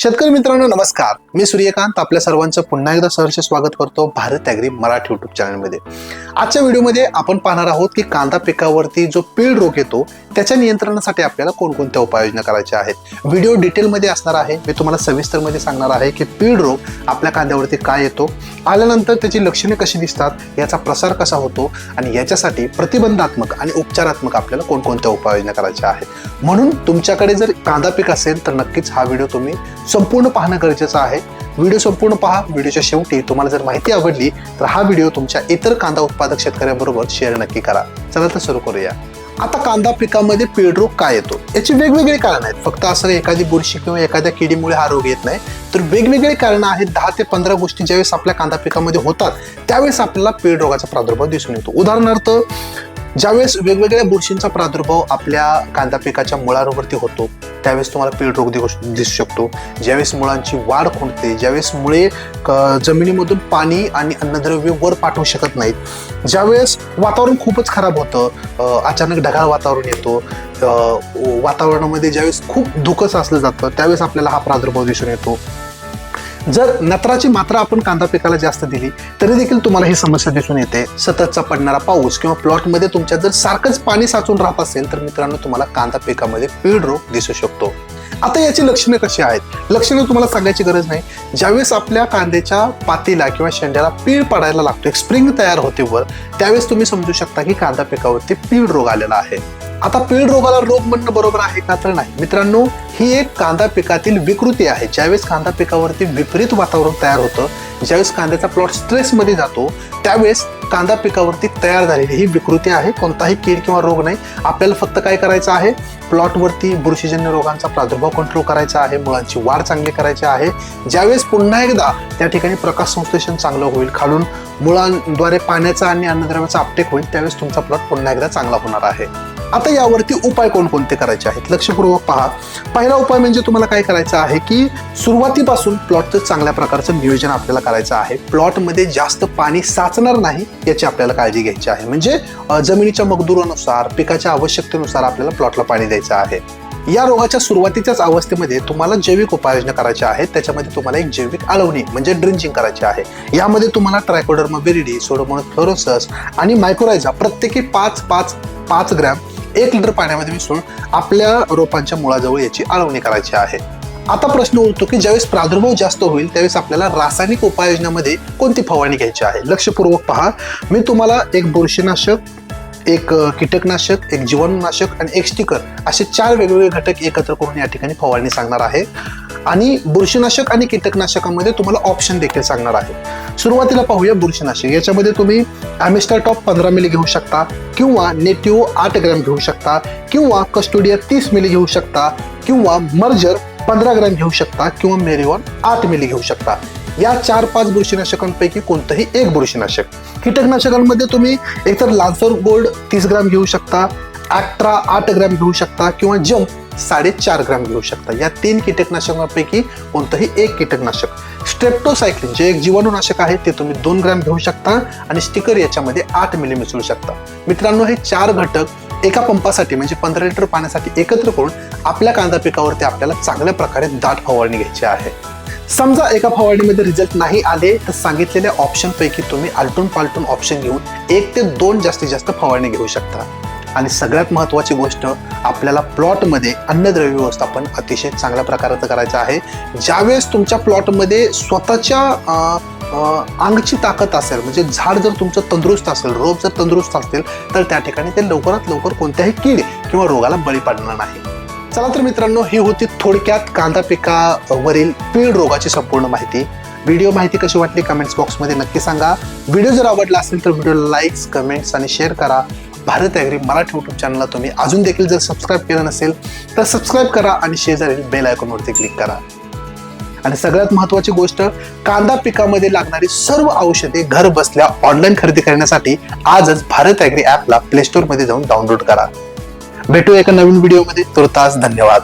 शेतकरी मित्रांनो नमस्कार. मी सूर्यकांत आपल्या सर्वांचं पुन्हा एकदा सहर्ष स्वागत करतो भारत ॲग्री मराठी युट्यूब चॅनलमध्ये आजच्या व्हिडिओमध्ये आपण पाहणार आहोत की कांदा पिकावरती जो पीळ रोग येतो त्याच्या नियंत्रणासाठी आपल्याला कोणकोणत्या उपाययोजना करायच्या आहेत? व्हिडिओ डिटेलमध्ये असणार आहे. मी तुम्हाला सविस्तरमध्ये सांगणार आहे की पीळ रोग आपल्या कांद्यावरती काय येतो आल्यानंतर त्याची लक्षणे कशी दिसतात याचा प्रसार कसा होतो आणि याच्यासाठी प्रतिबंधात्मक आणि उपचारात्मक आपल्याला कोणकोणत्या उपाययोजना करायच्या आहेत? म्हणून तुमच्याकडे जर कांदा पीक असेल तर नक्कीच हा व्हिडिओ तुम्ही संपूर्ण पाहणं गरजेचं आहे. व्हिडिओ संपूर्ण पहा. व्हिडिओच्या शेवटी तुम्हाला जर माहिती आवडली तर हा व्हिडिओ तुमच्या इतर कांदा उत्पादक शेतकऱ्यांबरोबर शेअर नक्की करा. चला तर सुरू करूया. आता कांदा पिकामध्ये पीळ रोग काय येतो? याची वेगवेगळी कारण आहेत. फक्त असं एखादी बुरशी किंवा एखाद्या किडीमुळे हा रोग येत नाही. तर वेगवेगळी कारणं आहेत. दहा ते पंधरा गोष्टी ज्यावेळेस आपल्या कांदा पिकामध्ये होतात त्यावेळेस आपल्याला पीळ रोगाचा प्रादुर्भाव दिसून येतो. उदाहरणार्थ ज्यावेळेस वेगवेगळ्या बुरशींचा प्रादुर्भाव आपल्या कांदा पिकाच्या मुळांवरती होतो त्यावेळेस तुम्हाला पीळ रोग दिसू शकतो. ज्यावेळेस मुळांची वाढ खुंटते ज्यावेळेस मुळे क- जमिनीमधून पाणी आणि अन्नद्रव्य वर पाठवू शकत नाहीत. ज्यावेळेस वातावरण खूपच खराब होतं अचानक ढगाळ वातावरण येतो वातावरणामध्ये ज्यावेळेस खूप धुकं साचलं जातं त्यावेळेस आपल्याला हा प्रादुर्भाव दिसून येतो. जर नत्राची मात्रा आपण कांदा पिकाला जास्त दिली तरी देखील तुम्हाला ही समस्या दिसून येते. सततचा पडणारा पाऊस किंवा प्लॉटमध्ये तुमच्या जर सारखंच पाणी साचून राहत असेल तर मित्रांनो तुम्हाला कांदा पिकामध्ये पीळ रोग दिसू शकतो. आता याची लक्षणं कशी आहेत? लक्षणं तुम्हाला सांगायची गरज नाही. ज्यावेळेस आपल्या कांद्याच्या पातीला किंवा शेंड्याला पीळ पडायला लागतो एक स्प्रिंग तयार होते वर त्यावेळेस तुम्ही समजू शकता की कांदा पिकावरती पीळ रोग आलेला आहे. आता पीळ रोगाला रोग म्हणणं बरोबर आहे का तर नाही? मित्रांनो ही एक कांदा पिकातील विकृती आहे. ज्यावेळेस कांदा पिकावरती विपरीत वातावरण तयार होतं ज्यावेळेस कांद्याचा प्लॉट स्ट्रेसमध्ये जातो त्यावेळेस कांदा पिकावरती तयार झालेली ही विकृती आहे. कोणताही कीड किंवा रोग नाही. आपल्याला फक्त काय करायचं आहे? प्लॉटवरती बुरशीजन्य रोगांचा प्रादुर्भाव कंट्रोल करायचा आहे. मुळांची वाढ चांगली करायची आहे. ज्यावेळेस पुन्हा एकदा त्या ठिकाणी प्रकाश संश्लेषण चांगलं होईल खालून मुळांद्वारे पाण्याचा आणि अन्नद्रव्याचा अपटेक होईल त्यावेळेस तुमचा प्लॉट पुन्हा एकदा चांगला होणार आहे. आता यावरती उपाय कोणकोणते करायचे आहेत? लक्षपूर्वक पहा. पहिला उपाय म्हणजे तुम्हाला काय करायचं आहे की सुरुवातीपासून प्लॉटचं चांगल्या प्रकारचं नियोजन आपल्याला करायचं आहे. प्लॉटमध्ये जास्त पाणी साचणार नाही याची आपल्याला काळजी घ्यायची आहे. म्हणजे जमिनीच्या मगदुरानुसार पिकाच्या आवश्यकतेनुसार आपल्याला प्लॉटला पाणी द्यायचं आहे. या रोगाच्या सुरुवातीच्याच अवस्थेमध्ये तुम्हाला जैविक उपाययोजना करायच्या आहेत. त्याच्यामध्ये तुम्हाला एक जैविक आलवणी म्हणजे ड्रिंचिंग करायची आहे. यामध्ये तुम्हाला ट्रायकोडर्मा बेरिडी सोडोमोनस फ्लोरोसस आणि मायक्रोरायझा प्रत्येकी पाच पाच पाच ग्रॅम एक लिटर पाण्यामध्ये मिसळून आपल्या रोपांच्या मुळाजवळ याची आळवणी करायची आहे. आता प्रश्न उरतो की ज्यावेळेस प्रादुर्भाव जास्त होईल त्यावेळेस आपल्याला रासायनिक उपाययोजनामध्ये कोणती फवारणी घ्यायची आहे? लक्षपूर्वक पहा. मी तुम्हाला एक बुरशीनाशक एक कीटकनाशक एक जीवाणूनाशक आणि एक स्टिकर असे चार वेगवेगळे घटक एकत्र करून या ठिकाणी फवारणी सांगणार आहे. आणि बुरशीनाशक आणि कीटकनाशकामध्ये तुम्हाला ऑप्शन देखील सांगणार आहे. सुरुवातीला पाहूया बुरशीनाशक. याच्यामध्ये तुम्ही ॲमेस्टर टॉप पंधरा मिली घेऊ शकता किंवा नेटिओ आठ ग्रॅम घेऊ शकता किंवा कस्टोडिया तीस मिली घेऊ शकता किंवा मर्जर पंधरा ग्रॅम घेऊ शकता किंवा मेरिवॉन आठ मिली घेऊ शकता. या चार पाच बुरशीनाशकांपैकी कोणतंही एक बुरशीनाशक. कीटकनाशकांमध्ये तुम्ही एकतर लान्सर गोल्ड तीस ग्रॅम घेऊ शकता अठरा आठ ग्रॅम घेऊ शकता किंवा जंप साडेचार ग्रॅम घेऊ शकता. या तीन कीटकनाशकांपैकी कोणतंही एक कीटकनाशक. स्ट्रेप्टोसायक्लिन जे एक जीवाणूनाशक आहे ते तुम्ही दोन ग्रॅम घेऊ शकता आणि स्टिकर याच्यामध्ये आठ मिली मिसळू शकता. मित्रांनो हे चार घटक एका पंपासाठी म्हणजे पंधरा लिटर पाण्यासाठी एकत्र करून आपल्या कांदा पिकावरती आपल्याला चांगल्या प्रकारे दाट फवारणी घ्यायची आहे. समजा एका फवारणीमध्ये रिझल्ट नाही आले तर सांगितलेल्या ऑप्शनपैकी तुम्ही आलटून पालटून ऑप्शन घेऊन एक ते दोन जास्तीत जास्त फवारणी घेऊ शकता. आणि सगळ्यात महत्त्वाची गोष्ट आपल्याला प्लॉटमध्ये अन्नद्रव्य व्यवस्थापन अतिशय चांगल्या प्रकारचं करायचं आहे. ज्यावेळेस तुमच्या प्लॉटमध्ये स्वतःच्या अंगची ताकद असेल म्हणजे झाड जर तुमचं तंदुरुस्त असेल रोप जर तंदुरुस्त असतील तर त्या ठिकाणी ते लवकरात लवकर कोणत्याही कीड किंवा रोगाला बळी पडणार नाही. चला तर मित्रांनो ही होती थोडक्यात कांदा पिकावरील पीड रोगाची संपूर्ण माहिती. व्हिडिओ माहिती कशी वाटली कमेंट्स बॉक्समध्ये नक्की सांगा. व्हिडिओ जर आवडला असेल तर व्हिडिओला लाईक्स कमेंट्स आणि शेअर करा. भारत ॲग्री मराठी यूट्यूब चॅनलला तुम्ही अजून देखील जर सबस्क्राईब केलं नसेल तर सबस्क्राईब करा आणि शेजारील बेल आयकॉनवरती क्लिक करा. आणि सगळ्यात महत्त्वाची गोष्ट कांदा पिकामध्ये लागणारी सर्व औषधे घर बसल्या ऑनलाईन खरेदी करण्यासाठी आजच भारत ॲग्री ॲपला प्ले स्टोअरमध्ये जाऊन डाउनलोड करा. भेटू एका नवीन व्हिडिओमध्ये तुर्तास धन्यवाद.